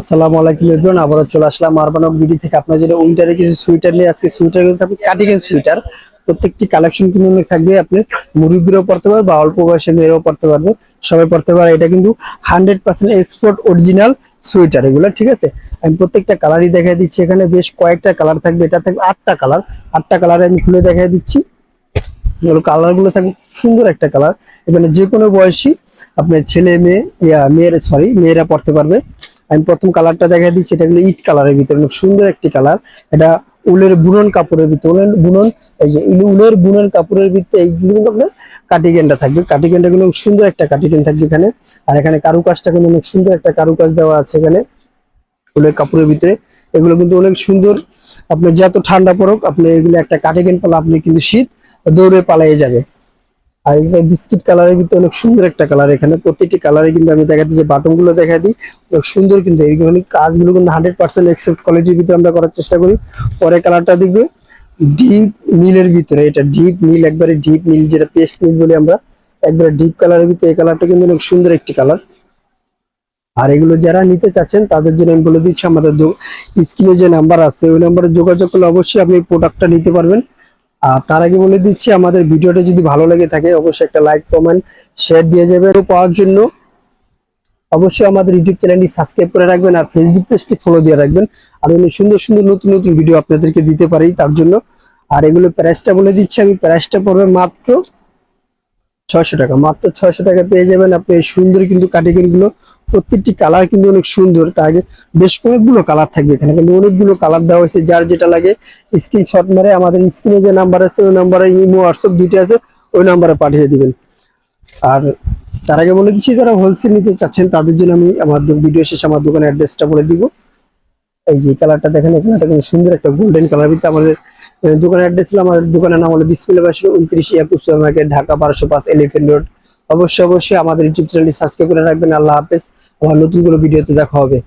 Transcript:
আসসালামু আলাইকুম এভরিওয়ান, আবারও চলে আসলাম আরবানক বিডি থেকে। আপনার জন্য উইন্টারে কিছু সুইটার নিয়ে আজকে সুইটারগুলো থাকবে কাটিং এর সুইটার। প্রত্যেকটি কালেকশন কিন্তু অনেক থাকবে, আপনি মুরব্বীরাও পড়তে পারবে বা অল্প বয়সের মেয়েরাও পড়তে পারবে, সবাই পড়তে পারে। এটা কিন্তু hundred percent export original sweater এগুলো, ঠিক আছে? আমি প্রত্যেকটা কালারই দেখাই দিচ্ছি এখানে, বেশ কয়েকটা কালার থাকবে, এটা থাকবে আটটা কালার আটটা কালার আমি খুলে দেখাই দিচ্ছি। এগুলো কালারগুলো থাকবে সুন্দর একটা কালার এখানে যে কোনো বয়সী আপনার ছেলে মেয়ে, ইয়া, মেয়েরা সরি মেয়েরা পড়তে পারবে। আমি প্রথম কালারটা দেখা দিচ্ছি, এটা হলো ইট কালারের ভিতরে, অনেক সুন্দর একটি কালার। এটা উলের বুনন কাপড়ের ভিতরে, উলের বুনন, এই যে উলের বুনন কাপড়ের ভিতরে এইগুলো কিন্তু আপনার কাটিকেনটা থাকবে। কিন্তু অনেক সুন্দর একটা কাটিকেন থাকবে এখানে। আর এখানে কারুকাজটা কিন্তু অনেক সুন্দর একটা কারুকাজ দেওয়া আছে এখানে, উলের কাপড়ের ভিতরে। এগুলো কিন্তু অনেক সুন্দর। আপনি যত ঠান্ডা পড়ুক আপনি এগুলো একটা কাটিকেন পালা আপনি কিন্তু শীত দৌড়ে পালিয়ে যাবে। আর এই বিস্কিট কালারের ভিতরে অনেক সুন্দর একটা কালার এখানে প্রতিটি কালারে কিন্তু আমি দেখাচ্ছি যে বাটনগুলো দেখা দিই। অনেক সুন্দর কিন্তু এইগুলো কাজগুলো কিন্তু হান্ড্রেড পার্সেন্ট এক্সেপ্ট কোয়ালিটির ভিতরে আমরা করার চেষ্টা করি। পরে কালারটা দেখবে ডিপ নীলের ভিতরে, এটা ডিপ নীল একবারে ডিপ নীল যেটা পেস্ট নীল বলি আমরা, একবারে ডিপ কালারের ভিতরে এই কালারটা কিন্তু অনেক সুন্দর একটি কালার আর এগুলো যারা নিতে চাচ্ছেন, তাদের জন্য আমি বলে দিচ্ছি, আমাদের স্ক্রিনে যে নাম্বার আছে, ওই নাম্বারে যোগাযোগ করলে অবশ্যই আপনি প্রোডাক্টটা নিতে পারবেন। আর তার আগে বলে দিচ্ছি, আমাদের ভিডিওটা যদি ভালো লেগে থাকে, অবশ্যই একটা লাইক কমেন্ট শেয়ার দিয়ে যাবে পাওয়ার জন্য অবশ্যই আমাদের ইউটিউব চ্যানেলটি সাবস্ক্রাইব করে রাখবেন আর ফেসবুক পেজটি ফলো দিয়ে রাখবেন। আর অনেক সুন্দর সুন্দর নতুন নতুন ভিডিও আপনাদেরকে দিতে পারি তার জন্য। আর এগুলো প্রাইসটা বলে দিচ্ছি, আমি প্রাইসটা পড়বে মাত্র ছয়শো টাকা। মাত্র ছয়শো টাকা পেয়ে যাবেন আপনি এই সুন্দর কিন্তু কাটিংগুলো। প্রত্যেকটি কালার কিন্তু অনেক সুন্দর। তার আগে বেশ অনেকগুলো কালার থাকবে এখানে। কিন্তু অনেকগুলো কালার দেওয়া হয়েছে। যার যেটা লাগে স্ক্রিনশট মেরে আমাদের স্ক্রিনে যে নাম্বার আছে, ওই নাম্বারে ইমো হোয়াটসঅ্যাপ দুইটা আছে, ওই নাম্বারে পাঠিয়ে দিবেন। আর তার আগে বলে দিচ্ছি, যারা হোলসেল নিতে চাচ্ছেন, তাদের জন্য আমি আমার ভিডিও শেষে আমার দোকানের অ্যাড্রেসটা বলে দিব। এই যে কালারটা দেখেন এই কালারটা কিন্তু সুন্দর একটা গোল্ডেন কালার ভিতরে আমাদের দোকানের অ্যাড্রেস ছিল আমাদের দোকানের নাম হলো বিসমিল্লা বাসী, উনত্রিশ একুশ মার্কেট, ঢাকা বারোশো পাঁচ এলিফেন্ট রোড অবশ্যই অবশ্যই আমাদের ইউটিউব চ্যানেলটি সাবস্ক্রাইব করে রাখবেন। আল্লাহ হাফেজ। আমার নতুন কোনো ভিডিওতে দেখা হবে।